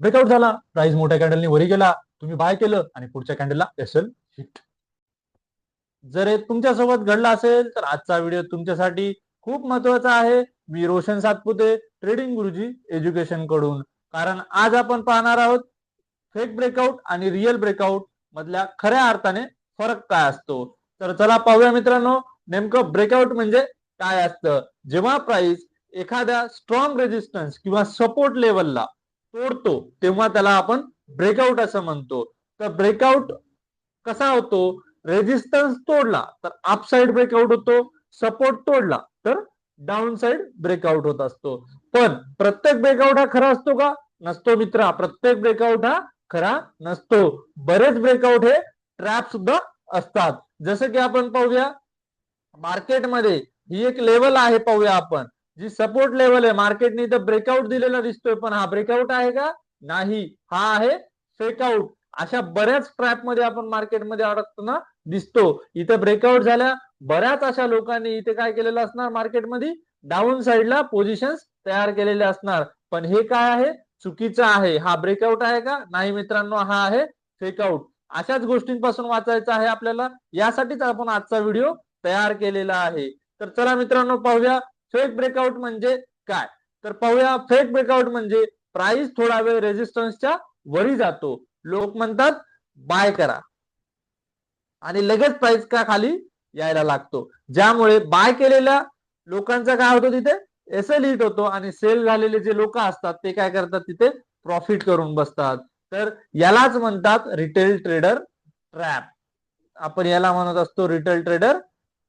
Breakout झाला. Price मोठ्या कॅन्डलने वरी गेला. तुम्ही बाय केलं आणि पुढच्या कॅन्डलला एसएल हिट जर हे तुमच्यासोबत घडलं असेल तर आजचा व्हिडिओ तुमच्यासाठी खूप महत्त्वाचा आहे. मी रोशन सातपुते ट्रेडिंग गुरुजी एज्युकेशनकडून. कारण आज आपण पाहणार आहोत फेक ब्रेकआउट आणि रिअल ब्रेकआउट मधल्या खऱ्या अर्थाने फरक काय असतो. तर चला पाहूया मित्रांनो नेमकं ब्रेकआउट म्हणजे काय असतं? जेव्हा प्राइस एखाद्या स्ट्रॉंग रेजिस्टन्स किंवा सपोर्ट लेवलला तोडतो तेव्हा त्याला आपण ब्रेकआउट असं म्हणतो. तर ब्रेकआउट कसा होतो? रेजिस्टन्स तोडला तर अपसाइड ब्रेकआउट होतो सपोर्ट तोडला तर डाऊन साइड ब्रेकआउट होत असतो. पण प्रत्येक ब्रेकआउट हा खरा असतो का? नसतो मित्रा प्रत्येक ब्रेकआउट हा खरा नसतो. बरेच ब्रेकआउट हे ट्रॅप सुद्धा असतात. जसं की आपण पाहूया मार्केटमध्ये ही एक लेवल आहे पाहूया आपण. जी सपोर्ट लेवल आहे मार्केटने इथं ब्रेकआउट दिलेला दिसतोय पण हा ब्रेकआउट आहे का? नाही. हा आहे फेकआउट अशा बऱ्याच ट्रॅपमध्ये आपण मार्केटमध्ये अडकताना दिसतो. इथं ब्रेकआउट झाल्या बऱ्याच अशा लोकांनी इथे काय केलेलं असणार? मार्केटमध्ये डाऊन साईडला पोझिशन तयार केलेले असणार. पण हे काय आहे? चुकीचं आहे. हा ब्रेकआउट आहे का? नाही मित्रांनो हा आहे फेकआउट अशाच गोष्टींपासून वाचायचं आहे आपल्याला. यासाठीच आपण आजचा व्हिडिओ तयार केलेला आहे. तर चला मित्रांनो पाहूया फेक ब्रेकआउट म्हणजे काय? तर पाहूया फेक ब्रेकआउट म्हणजे प्राइस थोडा वेळ रेजिस्टन्सच्या वरी जातो. लोक म्हणतात बाय करा. आणि लगेच प्राइस का खाली यायला लागतो. ज्यामुळे बाय केलेल्या लोकांचा काय होतो तिथे? एसएल हिट होतो आणि सेल झालेले जे लोक असतात ते काय करतात तिथे? प्रॉफिट करून बसतात. तर यालाच म्हणतात रिटेल ट्रेडर ट्रॅप आपण याला म्हणत असतो रिटेल ट्रेडर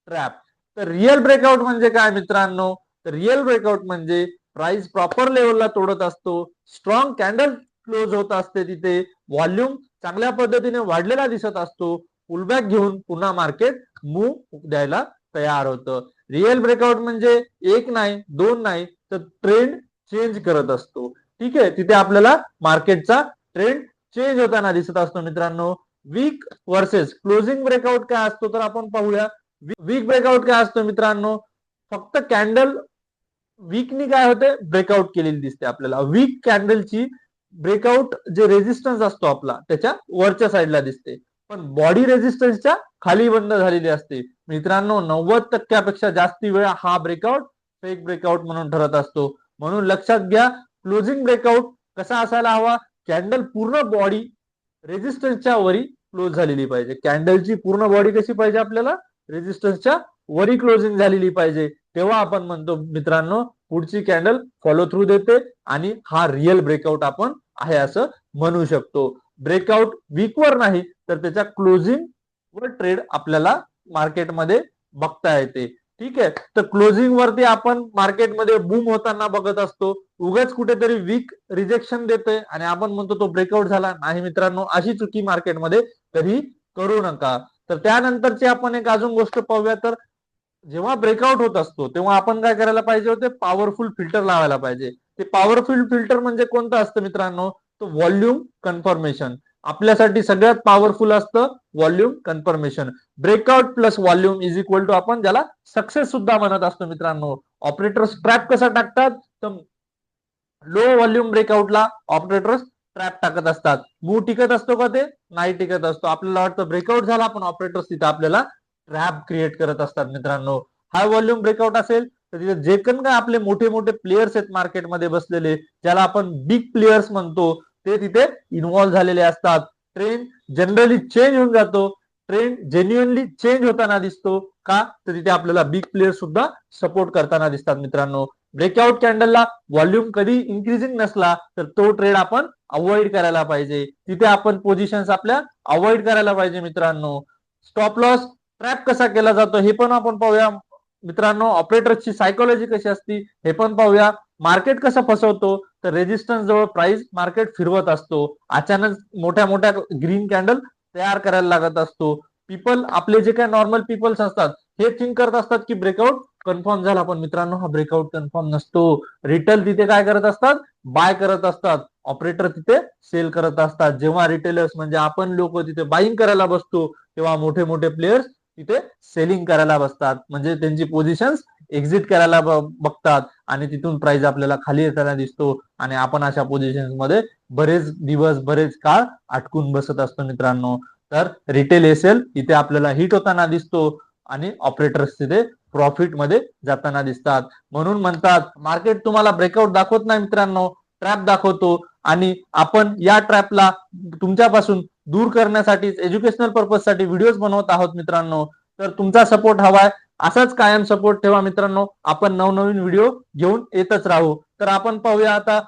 ट्रॅप तर रिअल ब्रेकआउट म्हणजे काय मित्रांनो? तर रिअल ब्रेकआउट म्हणजे प्राइस प्रॉपर लेवलला तोडत असतो. स्ट्रॉंग कॅन्डल क्लोज होत असते तिथे. व्हॉल्यूम चांगल्या पद्धतीने वाढलेला दिसत असतो. पुलबॅक घेऊन पुन्हा मार्केट मूव द्यायला तयार होतं. रिअल ब्रेकआउट म्हणजे एक नाही दोन नाही तर ट्रेंड चेंज करत असतो. ठीक आहे? तिथे आपल्याला मार्केटचा ट्रेंड चेंज होताना दिसत असतो मित्रांनो. वीक वर्सेस क्लोजिंग ब्रेकआउट काय असतो तर आपण पाहूया. वीक ब्रेकआउट काय असतो मित्रांनो? फक्त कॅन्डल वीकनी काय होते? ब्रेकआउट केलेली दिसते आपल्याला. वीक कॅन्डलची ब्रेकआउट जे रेजिस्टन्स असतो आपला त्याच्या वरच्या साईडला दिसते. पण बॉडी रेजिस्टन्सच्या खाली बंद झालेली असते. मित्रांनो नव्वद टक्क्यापेक्षा जास्ती वेळा हा ब्रेकआउट फेक ब्रेकआउट म्हणून ठरत असतो. म्हणून लक्षात घ्या क्लोजिंग ब्रेकआउट कसा असायला हवा? कॅन्डल पूर्ण बॉडी रेझिस्टन्सच्या वरी क्लोज झालेली पाहिजे. कॅन्डलची पूर्ण बॉडी कशी पाहिजे आपल्याला? रेजिस्टन्सच्या वरी क्लोजिंग झालेली पाहिजे. तेव्हा आपण म्हणतो मित्रांनो पुढची कॅन्डल फॉलो थ्रू देते आणि हा रिअल ब्रेकआउट आपण आहे असं म्हणू शकतो. ब्रेकआउट वीकवर नाही तर त्याच्या क्लोजिंग वर ट्रेड आपल्याला मार्केटमध्ये बघता येते. ठीक आहे? तर क्लोजिंग वरती आपण मार्केटमध्ये बूम होताना बघत असतो. उगाच कुठेतरी वीक रिजेक्शन देते आणि आपण म्हणतो तो ब्रेकआउट झाला. नाही मित्रांनो अशी चुकी मार्केटमध्ये कधी करू नका. तर त्यानंतरची आपण एक अजून गोष्ट पाहूया. तर जेव्हा ब्रेकआउट होत असतो तेव्हा आपण काय करायला पाहिजे होते? पॉवरफुल फिल्टर लावायला पाहिजे. ते पॉवरफुल फिल्टर म्हणजे कोणतं असतं मित्रांनो? तो व्हॉल्यूम कन्फर्मेशन आपल्यासाठी सगळ्यात पॉवरफुल असतं volume confirmation breakout plus volume is equal to आपण ज्याला सक्सेस सुद्धा म्हणत असतो मित्रांनो. ऑपरेटर्स ट्रॅप कसा टाकतात? तर लो व्हॉल्यूम ब्रेकआउटला ऑपरेटर्स ट्रॅप टाकत असतात. मूव टिकत असतो का ते? नाही टिकत असतो. आपल्याला वाटतं ब्रेकआउट झाला पण ऑपरेटर्स तिथे आपल्याला ट्रॅप क्रिएट करत असतात मित्रांनो. हाय व्हॉल्यूम ब्रेकआउट असेल तर तिथे जे पण काय आपले मोठे मोठे प्लेयर्स आहेत मार्केटमध्ये बसलेले ज्याला आपण बिग प्लेयर्स म्हणतो ते तिथे इन्व्हॉल्व्ह झालेले असतात. ट्रेंड जनरली चेंज होऊन जातो. ट्रेंड जेन्युअनली चेंज होताना दिसतो का? तर तिथे आपल्याला बिग प्लेयर सुद्धा सपोर्ट करताना दिसतात मित्रांनो. ब्रेकआउट कॅन्डलला व्हॉल्यूम कधी इन्क्रीजिंग नसला तर तो ट्रेड आपण अवॉइड करायला पाहिजे. तिथे आपण पोझिशन्स आपल्या अवॉइड करायला पाहिजे मित्रांनो. स्टॉप लॉस ट्रॅप कसा केला जातो हे पण आपण पाहूया. मित्रांनो ऑपरेटरची सायकोलॉजी कशी असती हे पण पाहूया. मार्केट कसं फसवतो तर रेजिस्टन्स जवळ प्राइस मार्केट फिरवत असतो. अचानक मोठ्या मोठ्या ग्रीन कॅन्डल तयार करायला लागत असतो. पीपल आपले जे काही नॉर्मल पीपल्स असतात हे थिंक करत असतात की ब्रेकआउट कन्फर्म झाला. पण मित्रांनो हा ब्रेकआउट कन्फर्म नसतो. रिटेल तिथे काय करत असतात? बाय करत असतात. ऑपरेटर तिथे सेल करत असतात. जेव्हा रिटेलर्स म्हणजे आपण लोक तिथे बाईंग करायला बसतो तेव्हा मोठे मोठे प्लेयर्स तिथे सेलिंग करायला बसतात. म्हणजे त्यांची पोझिशन्स एक्झिट करायला बघतात. आणि तिथून प्राइस आपल्याला खाली येताना दिसतो. आणि आपण अशा पोझिशनमध्ये बरेच दिवस बरेच काळ अटकून बसत असतो मित्रांनो. तर रिटेल एसेल इथे आपल्याला हिट होताना दिसतो. आणि ऑपरेटर्स तिथे प्रॉफिटमध्ये जाताना दिसतात. म्हणून म्हणतात मार्केट तुम्हाला ब्रेकआउट दाखवत नाही मित्रांनो. ट्रॅप दाखवतो. आणि आपण या ट्रॅपला तुमच्यापासून दूर करण्यासाठी एज्युकेशनल पर्पजसाठी व्हिडिओज बनवत आहोत मित्रांनो. तर तुमचा सपोर्ट हवाय. असाच कायम सपोर्ट ठेवा मित्रांनो. आपण नवनवीन व्हिडिओ घेऊन येतच राहू. तर आपण पाहूया आता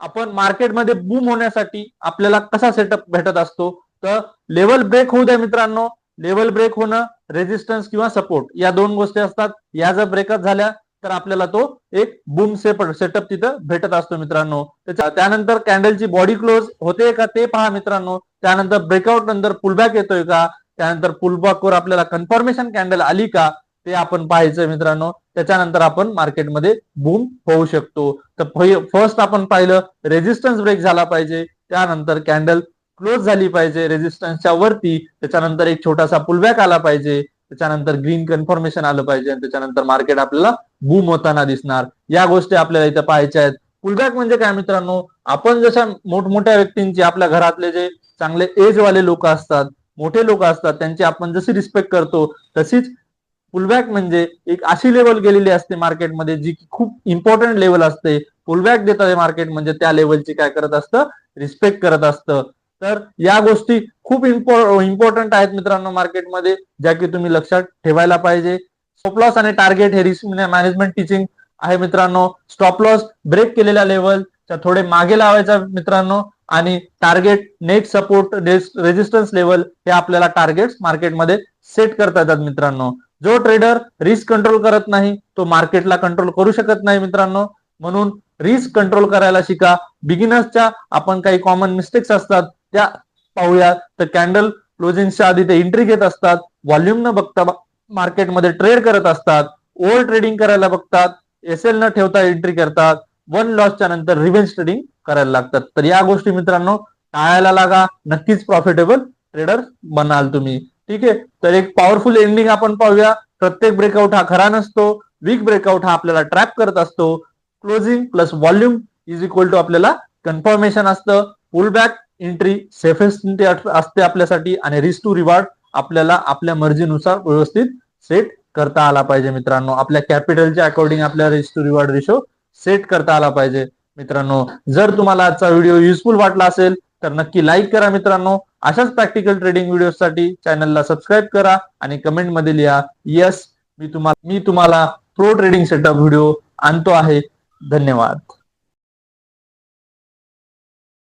आपण मार्केटमध्ये बूम होण्यासाठी आपल्याला कसा सेटअप भेटत असतो? तर लेवल ब्रेक होऊ द्या मित्रांनो. लेवल ब्रेक होणं रेजिस्टन्स किंवा सपोर्ट या दोन गोष्टी असतात. या जर ब्रेकअप झाल्या तर आपल्याला तो एक बूम सेटअप तिथं भेटत असतो मित्रांनो. त्याच्या- त्यानंतर कॅन्डलची बॉडी क्लोज होते का ते पहा मित्रांनो. त्यानंतर ब्रेकआउट नंतर पुलबॅक येतोय का? त्यानंतर पुलबॅक वर आपल्याला कन्फर्मेशन कॅन्डल आली का? ते आपण पाहायचं मित्रांनो. त्याच्यानंतर आपण मार्केटमध्ये बूम होऊ शकतो. तर फर्स्ट आपण पाहिलं रेजिस्टन्स ब्रेक झाला पाहिजे. त्यानंतर कॅन्डल क्लोज झाली पाहिजे रेजिस्टन्सच्या वरती. त्याच्यानंतर एक छोटासा पुलबॅक आला पाहिजे. त्याच्यानंतर ग्रीन कन्फर्मेशन आलं पाहिजे आणि त्याच्यानंतर मार्केट आपल्याला बूम होताना दिसणार. या गोष्टी आपल्याला इथं पाहायच्या आहेत. पुलबॅक म्हणजे काय मित्रांनो? आपण जशा मोठमोठ्या व्यक्तींची आपल्या घरातले जे चांगले एज वाले लोक असतात मोठे लोक असतात त्यांची आपण जशी रिस्पेक्ट करतो तशीच पुलबॅक म्हणजे एक अशी लेवल गेलेली असते मार्केटमध्ये जी की खूप इम्पॉर्टंट लेवल असते. पुलबॅक देतात मार्केट म्हणजे त्या लेवलची काय करत असतं? रिस्पेक्ट करत असतं. तर या गोष्टी खूप इम्पॉर्टंट आहेत मित्रांनो मार्केटमध्ये ज्या की तुम्ही लक्षात ठेवायला पाहिजे. स्टॉप लॉस आणि टार्गेट हे रिस्क मॅनेजमेंट टीचिंग आहे मित्रांनो. स्टॉप लॉस ब्रेक केलेल्या लेवलच्या थोडे मागे लावायचा मित्रांनो. आणि target net support resistance level हे आपल्याला टार्गेट मार्केटमध्ये सेट करता येतात मित्रांनो. जो ट्रेडर रिस्क कंट्रोल करत नाही तो मार्केटला कंट्रोल करू शकत नाही मित्रांनो. म्हणून रिस्क कंट्रोल करायला शिका. बिगिनर्सच्या आपण काही कॉमन मिस्टेक्स असतात त्या पाहूया तर कॅन्डल क्लोजिंगच्या आधी ते एंट्री घेत असतात. व्हॉल्यूम न बघता मार्केटमध्ये ट्रेड करत असतात. ओव्हर ट्रेडिंग करायला बघतात. एस एल न ठेवता एंट्री करतात. वन लॉसच्या नंतर रिव्हेंज ट्रेडिंग करायला लागतात. तर या गोष्टी मित्रांनो टाळायला लागा. नक्कीच प्रॉफिटेबल ट्रेडर बनाल तुम्ही. ठीक आहे? तर एक पॉवरफुल एंडिंग आपण पाहूया. प्रत्येक ब्रेकआउट हा खरा नसतो. वीक ब्रेकआउट हा आपल्याला ट्रॅप करत असतो. Closing plus volume is equal to आपल्याला कन्फर्मेशन असतं. Pull back entry safest entry असते आपल्यासाठी आणि रिस्क टू रिवॉर्ड आपल्याला आपल्या मर्जीनुसार व्यवस्थित सेट करता आला पाहिजे मित्रांनो. आपल्या कॅपिटलच्या अकॉर्डिंग आपल्या risk to reward ratio set करता आला पाहिजे मित्रांनो. जर तुम्हाला आजचा व्हिडिओ युजफुल वाटला असेल तर नक्की लाईक करा मित्रांनो. अशाच प्रॅक्टिकल ट्रेडिंग व्हिडिओसाठी चॅनलला सबस्क्राईब करा आणि कमेंटमध्ये लिहा येस मी तुम्हाला मी तुम्हाला प्रो ट्रेडिंग सेटअप व्हिडिओ आणतो आहे. धन्यवाद.